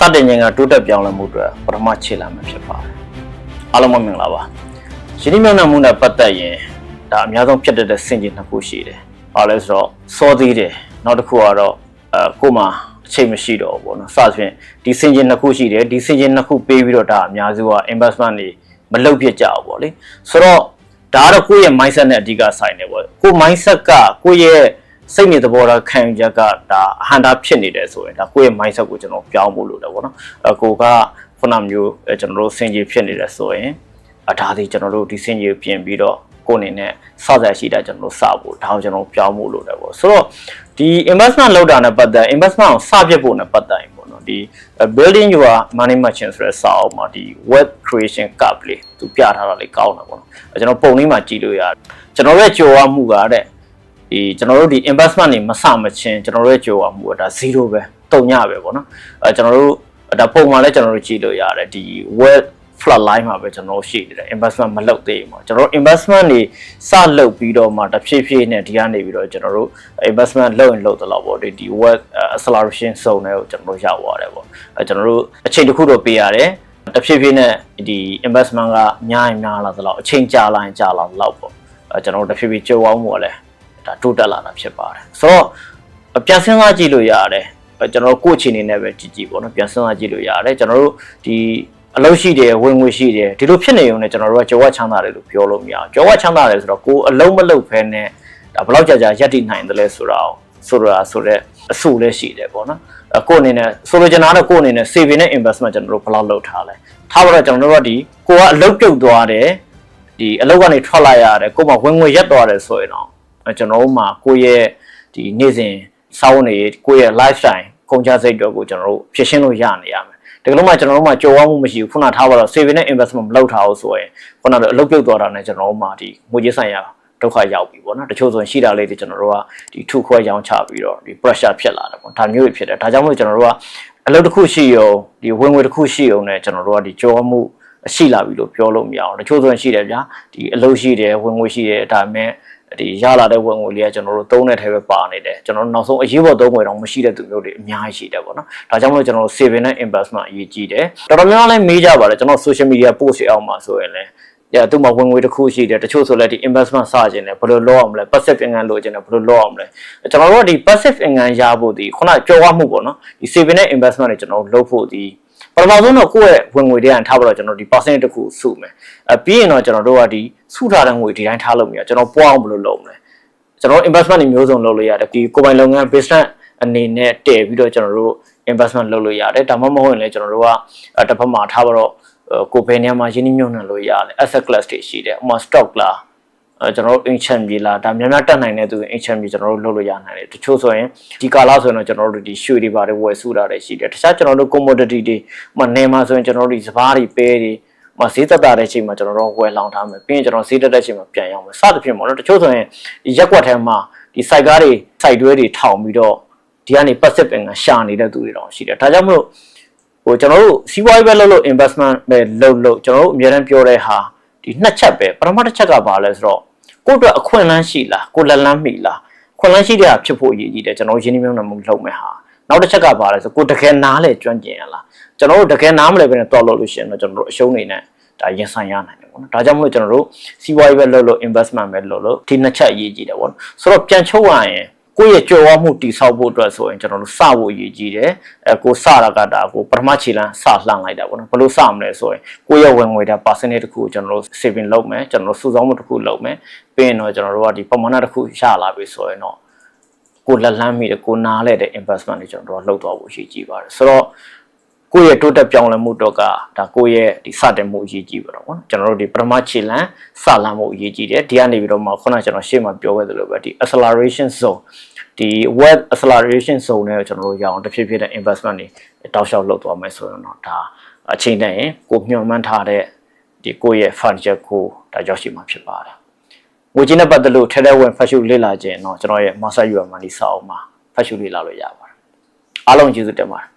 စတင်ခြင်းကတိုးတက်ပြောင်းလဲမှုအတွက်ပထမခြေလှမ်းပဲဖြစ်ပါတယ်အားလုံးပဲမင်္ဂလာပါယင်းဒီမြောက်နှံမှုနဲ့ပတ်သက်ရင်ဒါအများဆုံးဖြစ်တတ်တဲ့စင်ကြီးနှစ်ခုရှိတယ်ဘာလဲဆိုတော့စောသေးတယ်နောက်တစ်ခုကတော့အဲကိုမှအချိန်မရှိတော့ဘူးပေါ့နော်စသဖြင့်ဒီစင်ကြီးနှစ်ခုရှိတယ်ဒီစင်ကြီးနှစ်ခုပေးပြီးတော့ဒါအများစုက investment တွေမလုပ်ဖြစ်ကြဘူးပေါ့လေဆိုတော့ဒါကတော့ကိုယ့်ရဲ့ mindset နဲ့အဓိကဆိုင်နေပေါ့ကိုယ် mindset ကကိုယ့်ရဲ့ စိတ်နေသဘောထားခံယူချက်ကဒါအဟန္တာဖြစ်နေတယ်ဆိုရင်ဒါကိုယ့်ရဲ့ mindset ကိုကျွန်တော်ပြောင်းဖို့လိုတယ်ပေါ့နော်အကိုကခုနမျိုးအဲကျွန်တော်တို့စင်ကြီးဖြစ်နေတယ်ဆိုရင်အဒါဒီကျွန်တော်တို့ဒီစင်ကြီးကိုပြင်ပြီးတော့ကိုယ်အနေနဲ့စစရရှိတာကျွန်တော်တို့စဖို့ဒါကိုကျွန်တော်ပြောင်းဖို့လိုတယ်ပေါ့ဆိုတော့ဒီ investment လုပ်တာနဲ့ပတ်သက် investment ကိုစပြစ်ဖို့နဲ့ပတ်သက်ရင်ပေါ့နော်ဒီ building your money merchant ဆိုတဲ့စာအုပ်မှာဒီ web creation cup လေးသူပြထားတာလေးကောင်းတယ်ပေါ့နော်အဲကျွန်တော်ပုံလေးမှာကြည့်လို့ရတယ်ကျွန်တော်ရဲ့ကြော်ရမှုကတဲ့ ဒီကျွန်တော်တို့ဒီ investment တွေမစမချင်းကျွန်တော်တို့ရဲ့ကြော်ရမှုကဒါ0ပဲတုံညပဲပေါ့နော်အဲကျွန်တော်တို့ဒါပုံမှန်လဲကျွန်တော်တို့ကြည့်လို့ရတယ်ဒီ web flat line မှာပဲကျွန်တော်တို့ရှိနေတယ် investment မလုပ်သေးဘူးပေါ့ကျွန်တော်တို့ investment တွေစလုပ်ပြီးတော့မှတစ်ဖြည်းဖြည်းနဲ့ဒီကနေပြီးတော့ကျွန်တော်တို့ investment လုပ်ရင်လုပ်သလောက်ပေါ့ဒီဒီ web acceleration zone တွေကိုကျွန်တော်တို့ရောက်သွားတယ်ပေါ့အဲကျွန်တော်တို့အချိန်တစ်ခုတော့ပေးရတယ်တစ်ဖြည်းဖြည်းနဲ့ဒီ investment ကများရင်များလာသလောက်အချိန်ကြာလာရင်ကြာလာသလောက်ပေါ့အဲကျွန်တော်တို့တစ်ဖြည်းဖြည်းကြော်ဝအောင်မှုကလည်း ဒါတိုးတက်လာတာဖြစ်ပါတယ်ဆိုတော့ပြန်စဉ်းစားကြည့်လို့ရတယ်ကျွန်တော်တို့ကိုယ့်အခြေအနေနဲ့ပဲကြည့်ကြည့်ပေါ့နော်ပြန်စဉ်းစားကြည့်လို့ရတယ်ကျွန်တော်တို့ဒီအလုပ်ရှိတယ်ဝင်ငွေရှိတယ်ဒီလိုဖြစ်နေုံနဲ့ကျွန်တော်တို့ကကြောဝချမ်းသာတယ်လို့ပြောလို့မရအောင်ကြောဝချမ်းသာတယ်ဆိုတော့ကိုယ်အလုံးမလုပ်ဖဲနဲ့ဒါဘယ်လောက်ကြာကြာရက်တည်နိုင်တယ်လဲဆိုတာဆိုတော့ဆိုတော့အဆူလည်းရှိတယ်ပေါ့နော်အကိုအနေနဲ့ဆိုလိုချင်တာတော့ကိုယ်အနေနဲ့ saving နဲ့ investment ကျွန်တော်တို့ဘယ်လောက်လုပ်ထားလဲထားပါတော့ကျွန်တော်တို့ကဒီကိုကအလုပ်ပြုတ်သွားတယ်ဒီအလုပ်ကနေထွက်လာရတယ်ကိုယ်မှဝင်ငွေရက်သွားတယ်ဆိုရင်တော့အဲ ကျွန်တော်တို့မှာကိုယ့်ရဲ့ဒီနေ့စဉ်စောင်းနေကိုယ့်ရဲ့ lifestyle ကုန်ကျစရိတ်တွေကိုကျွန်တော်တို့ဖြည့်ရှင်းလို့ရနေရမယ်တကယ်လို့မှကျွန်တော်တို့မှာကြော်ဝမှုမရှိဘူးခုနထားပါတော့ saving နဲ့ investment မလုပ်ထားဘူးဆိုရင်ခုနကတော့အလုပ်ပြုတ်သွားတာနဲ့ကျွန်တော်တို့မှာဒီငွေကြေးဆိုင်ရာဒုက္ခရောက်ပြီပေါ့နော်တချို့ဆိုရင်ရှိတာလေးတွေကျွန်တော်တို့ကဒီထုခွဲရောင်းချပြီးတော့ဒီ pressure ဖြစ်လာတယ်ပေါ့ဒါမျိုးတွေဖြစ်တယ်ဒါကြောင့်မို့ကျွန်တော်တို့ကအလုပ်တစ်ခုရှိရုံဒီဝင်ငွေတစ်ခုရှိရုံနဲ့ကျွန်တော်တို့ကဒီကြော်မှုရှိလာပြီလို့ပြောလို့မရအောင်တချို့ဆိုရင်ရှိတယ်ဗျာဒီအလုပ်ရှိတယ်ဝင်ငွေရှိတယ်ဒါပေမဲ့ ဒီရလာတဲ့ဝင်ငွေလေးကကျွန်တော်တို့သုံးတဲ့ထဲပဲပါနေတယ်ကျွန်တော်တို့နောက်ဆုံးအရေးပေါ်သုံးငွေတော့မရှိတဲ့သူမျိုးတွေအများကြီးရှိတယ်ပေါ့နော်ဒါကြောင့်မလို့ကျွန်တော်တို့ saving နဲ့ investment အရေးကြီးတယ်တော်တော်များများလည်းမေးကြပါတယ်ကျွန်တော် social media post တွေအောက်မှာဆိုရင်လည်းရသူ့မှာဝင်ငွေတစ်ခုရှိတယ်တချို့ဆိုလည်းဒီ investment စခြင်းတယ်ဘယ်လိုလုပ်အောင်မလဲ passive income လိုချင်တယ်ဘယ်လိုလုပ်အောင်မလဲကျွန်တော်တို့ကဒီ passive income ရဖို့ဒီခုနကြော်ဝမှုပေါ့နော်ဒီ saving နဲ့ investment တွေကျွန်တော်တို့လုပ်ဖို့ဒီ ပထမဆုံးတော့ကိုယ့်ရဲ့ဝင်ငွေတွေအန်ထားပါတော့ကျွန်တော်ဒီ percent တစ်ခုစုမယ်အဲပြီးရင်တော့ကျွန်တော်တို့ကဒီစုထားတဲ့ငွေဒီတိုင်းထားလို့မရကျွန်တော်ပွားအောင်ဘယ်လိုလုပ်မလဲကျွန်တော် investment တွေမျိုးစုံလုပ်လို့ရတယ်ဒီကိုယ်ပိုင်လုပ်ငန်း business အနေနဲ့တည်ပြီးတော့ကျွန်တော်တို့ investment လုပ်လို့ရတယ်ဒါမှမဟုတ်ရင်လည်းကျွန်တော်တို့ကတစ်ဖက်မှာထားပါတော့ကိုယ်ဘယ်နေရာမှာရင်းနှီးမြှုပ်နှံလို့ရတယ် asset class တွေရှိတယ်ဥပမာ stock လား အဲကျွန်တော်တို့ ancient မြေလားဒါများများတက်နိုင်တဲ့သူ ancient မြေကျွန်တော်တို့လုပ်လို့ရနိုင်တယ်တချို့ဆိုရင်ဒီကာလဆိုရင်တော့ကျွန်တော်တို့ဒီရွှေတွေပါတယ်ဝယ်စုတာတွေရှိတယ်တခြားကျွန်တော်တို့ commodity တွေဥပမာနေမှာဆိုရင်ကျွန်တော်တို့ဒီစပားတွေပဲတွေမဈေးသက်သာတဲ့အချိန်မှာကျွန်တော်တို့ဝယ်လောင်ထားမယ်ပြီးရင်ကျွန်တော်ဈေးတက်တဲ့အချိန်မှာပြန်ရောင်းမယ်စသဖြင့်ပေါ့နော်တချို့ဆိုရင်ဒီရက်ွက်ထဲမှာဒီ site ကားတွေ site တွဲတွေထောင်ပြီးတော့ဒီကနေ passive income ရှာနေတဲ့သူတွေတောင်ရှိတယ်ဒါကြောင့်မလို့ဟိုကျွန်တော်တို့စီးပွားရေးပဲလုပ်လို့ investment ပဲလုပ်လို့ကျွန်တော်တို့အများတန်းပြောတဲ့ဟာဒီနှစ်ချက်ပဲပထမတစ်ချက်ကဘာလဲဆိုတော့ ကိုယ့်အတွက်အခွင့်အလမ်းရှိလားကိုလက်လန်းမိလားခွင့်လန်းရှိတဲ့ဟာဖြစ်ဖို့အရေးကြီးတယ်ကျွန်တော်ရင်းနှီးမြှုပ်နှံမှုလုပ်မယ်ဟာနောက်တစ်ချက်ကဘာလဲဆိုကိုတကယ်နားလေကျွမ်းကျင်ရလားကျွန်တော်တို့တကယ်နားမလဲပဲနဲ့တော်လို့လို့ရှိရင်တော့ကျွန်တော်တို့အရှုံးနေနဲ့ဒါရင်ဆိုင်ရနိုင်တယ်ပေါ့နော်ဒါကြောင့်မလို့ကျွန်တော်တို့စီးပွားရေးပဲလုပ်လို့ investment ပဲလုပ်လို့ဒီနှစ်ချက်အရေးကြီးတယ်ပေါ့နော်ဆိုတော့ပြန်ချုပ်ရရင် ကိုယ့်ရဲ့ကြော်ဝမှုတိဆောက်ဖို့အတွက်ဆိုရင်ကျွန်တော်တို့စဖို့အရေးကြီးတယ်အဲကိုစတာကဒါကိုပထမခြေလမ်းစလှမ်းလိုက်တာပေါ့နော်ဘယ်လိုစမလဲဆိုရင်ကိုယ့်ရဲ့ဝင်ငွေတာ percentage တစ်ခုကိုကျွန်တော်တို့ saving လုပ်မယ်ကျွန်တော်တို့စုဆောင်းမှုတစ်ခုလုပ်မယ်ပြီးရင်တော့ကျွန်တော်တို့ကဒီပမာဏတစ်ခုရလာပြီဆိုရင်တော့ကိုလက်လန်းမိတယ်ကိုနားလဲတဲ့ investment တွေကျွန်တော်တို့ကလုပ်သွားဖို့အရေးကြီးပါတယ်ဆိုတော့ ကိုယ့်ရဲ့တိုးတက်ပြောင်းလဲမှုတော့ကဒါကိုယ့်ရဲ့ဒီစတင်မှုအရေးကြီးပါတော့ဗောနော်ကျွန်တော်တို့ဒီပထမခြေလမ်းစလမ်းမှုအရေးကြီးတယ်ဒီကနေပြီးတော့မှခုနကကျွန်တော်ရှေ့မှာပြောခဲ့သလိုပဲဒီ acceleration zone ဒီ web acceleration zone နဲ့ကျွန်တော်တို့ရအောင်တစ်ဖြည်းဖြည်းနဲ့ investment တွေတောက်လျှောက်လုပ်သွားမယ်ဆိုရင်တော့ဒါအချိန်တန်ရင်ကိုမျှော်မှန်းထားတဲ့ဒီကိုယ့်ရဲ့ furniture ကိုဒါရောက်ရှိမှာဖြစ်ပါတယ်ငွေကြေးနဲ့ပတ်သက်လို့ထဲထဲဝင်ဖတ်ရှုလေ့လာခြင်းတော့ကျွန်တော်ရဲ့ master UR money စာအုပ်မှာဖတ်ရှုလေ့လာလို့ရပါတယ်အားလုံးကျေးဇူးတင်ပါတယ်